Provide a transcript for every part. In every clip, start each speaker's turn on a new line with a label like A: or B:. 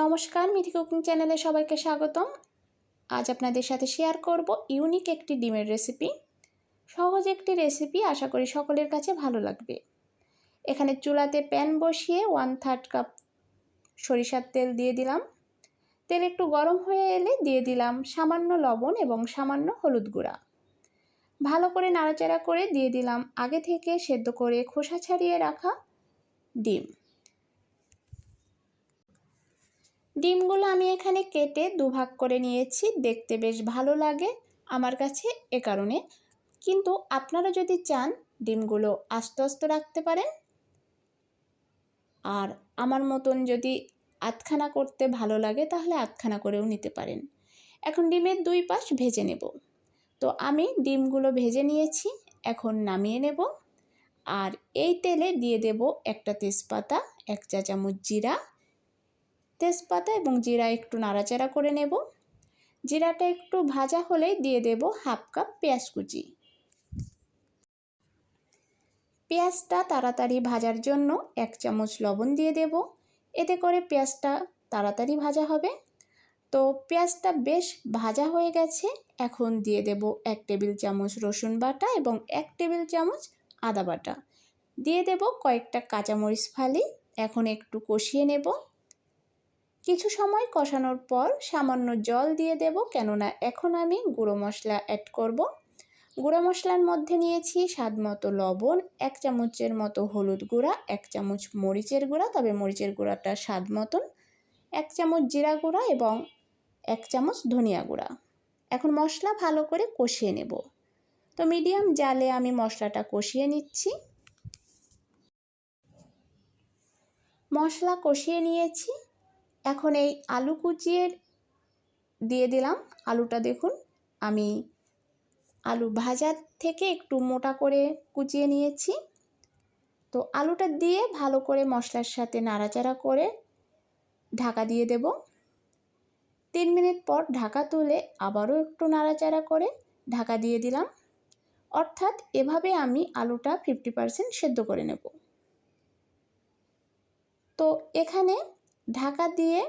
A: নমস্কার, মিঠি কুকিং চ্যানেলে সবাইকে স্বাগতম। আজ আপনাদের সাথে শেয়ার করব ইউনিক একটি ডিমের রেসিপি সহজ একটি রেসিপি আশা করি সকলের কাছে ভালো লাগবে। এখানে চুলাতে প্যান বসিয়ে ওয়ান থার্ড কাপ সরিষার তেল দিয়ে দিলাম। তেল একটু গরম হয়ে এলে দিয়ে দিলাম সামান্য লবণ এবং সামান্য হলুদ গুঁড়া। ভালো করে নাড়াচাড়া করে দিয়ে দিলাম আগে থেকে সেদ্ধ করে খোসা ছাড়িয়ে রাখা ডিম। ডিমগুলো আমি এখানে কেটে দুভাগ করে নিয়েছি, দেখতে বেশ ভালো লাগে আমার কাছে এ কারণে। কিন্তু আপনারা যদি চান, ডিমগুলো আস্তে আস্তে রাখতে পারেন। আর আমার মতন যদি আধখানা করতে ভালো লাগে, তাহলে আধখানা করেও নিতে পারেন। এখন ডিমের দুই পাশ ভেজে নেব। তো আমি ডিমগুলো ভেজে নিয়েছি, এখন নামিয়ে নেব। আর এই তেলে দিয়ে দেব একটা তেজপাতা, এক চা চামচ জিরা তেজপাতা এবং জিরা একটু নাড়াচাড়া করে নেব। জিরাটা একটু ভাজা হলেই দিয়ে দেব হাফ কাপ পেঁয়াজ কুচি। পেঁয়াজটা তাড়াতাড়ি ভাজার জন্য এক চামচ লবণ দিয়ে দেব। এতে করে পেঁয়াজটা তাড়াতাড়ি ভাজা হবে। তো পেঁয়াজটা বেশ ভাজা হয়ে গেছে। এখন দিয়ে দেব এক টেবিল চামচ রসুন বাটা এবং এক টেবিল চামচ আদা বাটা। দিয়ে দেব কয়েকটা কাঁচামরিচ ফালি। এখন একটু কষিয়ে নেব। কিছু সময় কষানোর পর সামান্য জল দিয়ে দেব, কেননা এখন আমি গুঁড়ো মশলা অ্যাড করব। গুঁড়ো মশলার মধ্যে নিয়েছি স্বাদ মতো লবণ, এক চামচের মতো হলুদ গুঁড়া, এক চামচ মরিচের গুঁড়া, তবে মরিচের গুঁড়াটা স্বাদ মতন, এক চামচ জিরা গুঁড়া এবং এক চামচ ধনিয়া গুঁড়া। এখন মশলা ভালো করে কষিয়ে নেব। তো মিডিয়াম জালে আমি মশলাটা কষিয়ে নিচ্ছি। মশলা কষিয়ে নিয়েছি। এখন এই আলু কুচিয়ে দিয়ে দিলাম। আলুটা দেখুন, আমি আলু ভাজার থেকে একটু মোটা করে কুচিয়ে নিয়েছি। তো আলুটা দিয়ে ভালো করে মশলার সাথে নাড়াচাড়া করে ঢাকা দিয়ে দেব। তিন মিনিট পর ঢাকা তুলে আবারও একটু নাড়াচাড়া করে ঢাকা দিয়ে দিলাম। অর্থাৎ এভাবে আমি আলুটা ফিফটি পারসেন্ট সেদ্ধ করে নেব। তো এখানে ঢাকা দিয়ে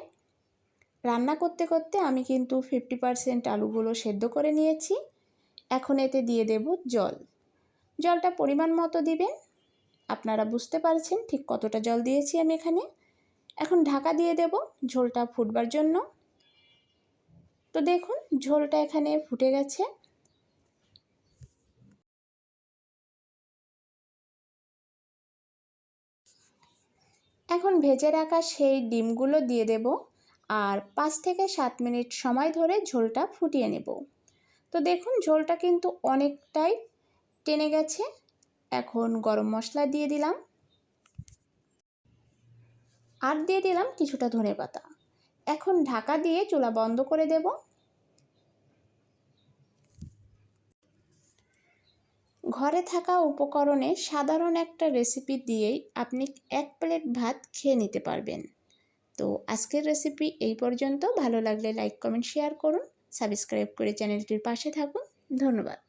A: রান্না করতে করতে আমি কিন্তু ফিফটি পারসেন্ট আলুগুলো সেদ্ধ করে নিয়েছি। এখন এতে দিয়ে দেব জল। জলটা পরিমাণ মতো দিবেন। আপনারা বুঝতে পারছেন ঠিক কতটা জল দিয়েছি আমি এখানে। এখন ঢাকা দিয়ে দেব ঝোলটা ফুটবার জন্য। তো দেখুন, ঝোলটা এখানে ফুটে গেছে। এখন ভেজে রাখা সেই ডিমগুলো দিয়ে দেব আর পাঁচ থেকে সাত মিনিট সময় ধরে ঝোলটা ফুটিয়ে নেব। তো দেখুন ঝোলটা কিন্তু অনেকটাই টেনে গেছে। এখন গরম মশলা দিয়ে দিলাম। আর দিয়ে দিলাম কিছুটা ধনে পাতা এখন ঢাকা দিয়ে চুলা বন্ধ করে দেবো। ঘরে থাকা উপকরণে সাধারণ একটা রেসিপি দিয়েই আপনি এক প্লেট ভাত খেয়ে নিতে পারবেন। তো আজকের রেসিপি এই পর্যন্ত। ভালো লাগলে লাইক কমেন্ট শেয়ার করুন। সাবস্ক্রাইব করে চ্যানেলটির পাশে থাকুন। ধন্যবাদ।